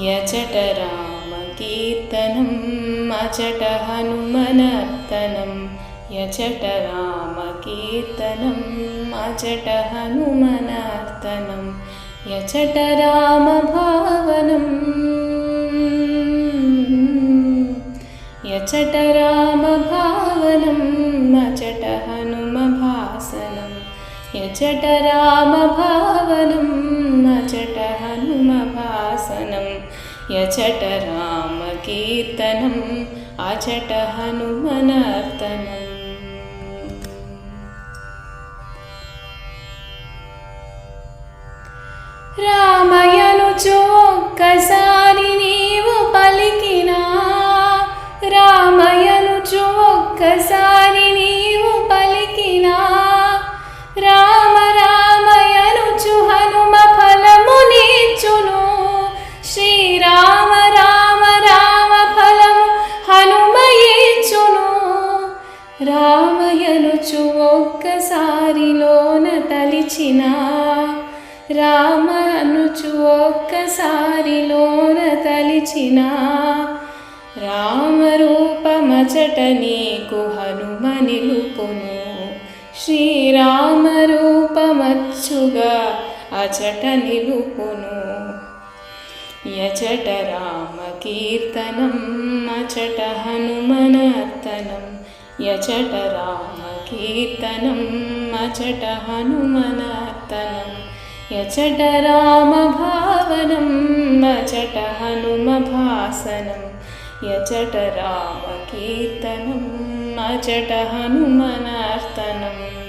यचट रामकीर्तनं मचट हनुमनार्तनं यचट रामकीर्तनं मजट हनुमनार्तनं यचट रामभावनं यचट रामभावनं मचट हनुमभासनं यजट रामभावनं नचटः యచట రామకీర్తనం అచట హనుమనర్తనం. రామయను ఒక్కసారి నీవు పలికినా రామయనుచు ఒక్కసారి ఒక్కసారిలోన తలిచిన రామ అనుచు ఒక్కసారిలోన తలిచిన రామరూపమచట నీకు హనుమ నిలుపును. శ్రీరామ అచట నిలుపును. యచట రామ కీర్తనం అచట హనుమనర్తనం యచట రామ कीर्तनं मचट हनुमनार्तनं यचट रामभावनं मचट हनुमभासनं यचट रामकीर्तनं मचट हनुमनार्तनम्